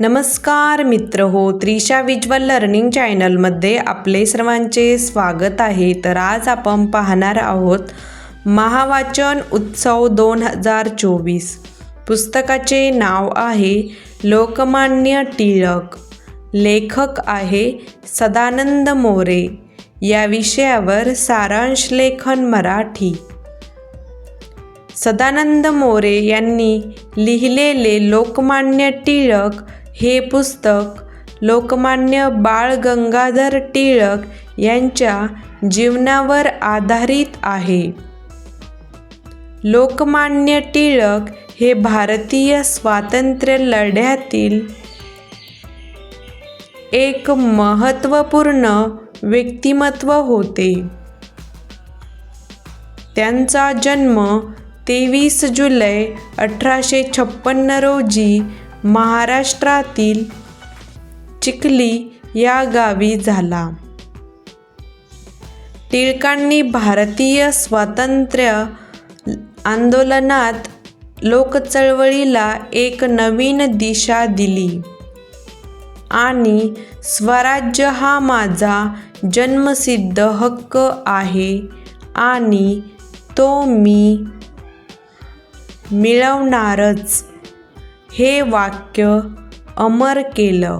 नमस्कार मित्र हो त्रिशा विज्वल लर्निंग चॅनलमध्ये आपले सर्वांचे स्वागत आहे. तर आज आपण पाहणार आहोत महावाचन उत्सव दोन हजार चोवीस. पुस्तकाचे नाव आहे लोकमान्य टिळक. लेखक आहे सदानंद मोरे. या विषयावर सारांश लेखन मराठी. सदानंद मोरे यांनी लिहिलेले लोकमान्य टिळक हे पुस्तक लोकमान्य बाळ गंगाधर टिळक यांच्या जीवनावर आधारित आहे. लोकमान्य टिळक हे भारतीय स्वातंत्र्य लढ्यातील एक महत्त्वपूर्ण व्यक्तिमत्व होते. त्यांचा जन्म तेवीस जुलै अठराशे छप्पन्न रोजी महाराष्ट्रातील चिखली या गावी झाला. टिळकांनी भारतीय स्वातंत्र्य आंदोलनात लोकचळवळीला एक नवीन दिशा दिली. आणि स्वराज्य हा माझा जन्मसिद्ध हक्क आहे आणि तो मी मिळवणारच. हे वाक्य अमर केलं.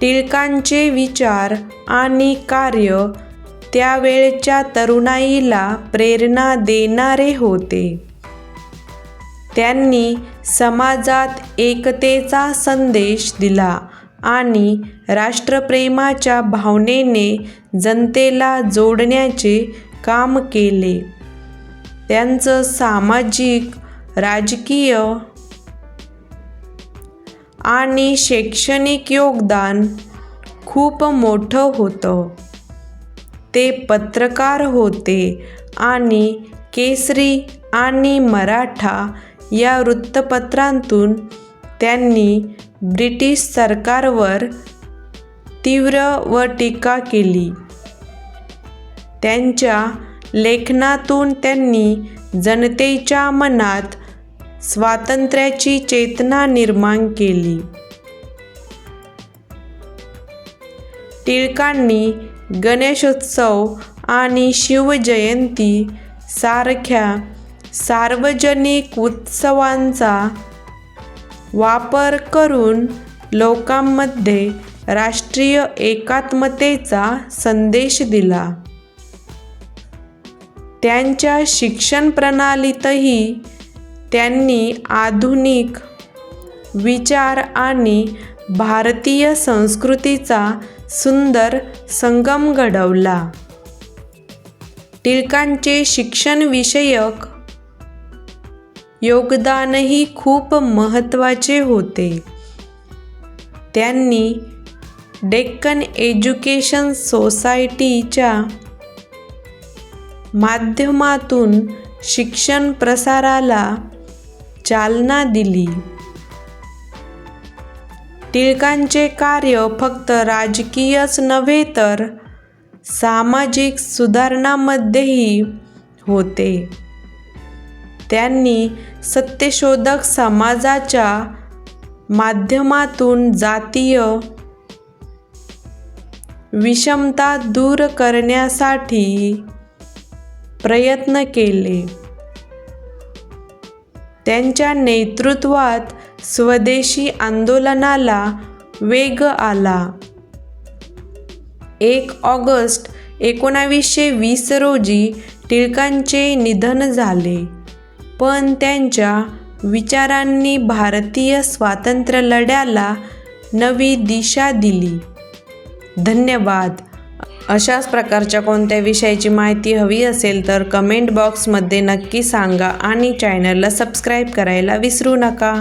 टिळकांचे विचार आणि कार्य त्यावेळच्या तरुणाईला प्रेरणा देणारे होते. त्यांनी समाजात एकतेचा संदेश दिला आणि राष्ट्रप्रेमाच्या भावनेने जनतेला जोडण्याचे काम केले. त्यांचं सामाजिक राजकीय आणि शैक्षणिक योगदान खूप मोठं होतं. ते पत्रकार होते आणि केसरी आणि मराठा या वृत्तपत्रांतून त्यांनी ब्रिटिश सरकारवर तीव्र व टीका केली. त्यांच्या लेखनातून त्यांनी जनतेच्या मनात स्वातंत्र्याची चेतना निर्माण केली. टिळकांनी गणेशोत्सव आणि शिवजयंती सारख्या सार्वजनिक उत्सवांचा वापर करून लोकांमध्ये राष्ट्रीय एकात्मतेचा संदेश दिला. त्यांच्या शिक्षण प्रणालीतही त्यांनी आधुनिक विचार आणि भारतीय संस्कृतीचा सुंदर संगम घडवला. टिळकांचे शिक्षणविषयक योगदानही खूप महत्त्वाचे होते. त्यांनी डेक्कन एज्युकेशन सोसायटीच्या माध्यमातून शिक्षण प्रसाराला चालना दिली. टिळकांचे कार्य फक्त राजकीयच नव्हे तर सामाजिक सुधारणामध्येही होते. त्यांनी सत्यशोधक समाजाच्या माध्यमातून जातीय विषमता दूर करण्यासाठी प्रयत्न केले. त्यांच्या नेतृत्वात स्वदेशी आंदोलनाला वेग आला. एक ऑगस्ट एकोणावीसशे वीस रोजी टिळकांचे निधन झाले. पण त्यांच्या विचारांनी भारतीय स्वातंत्र्य लढ्याला नवी दिशा दिली. धन्यवाद. अशाच प्रकारच्या कोणत्या विषयाची माहिती हवी असेल तर कमेंट बॉक्समध्ये नक्की सांगा आणि चॅनलला सबस्क्राईब करायला विसरू नका.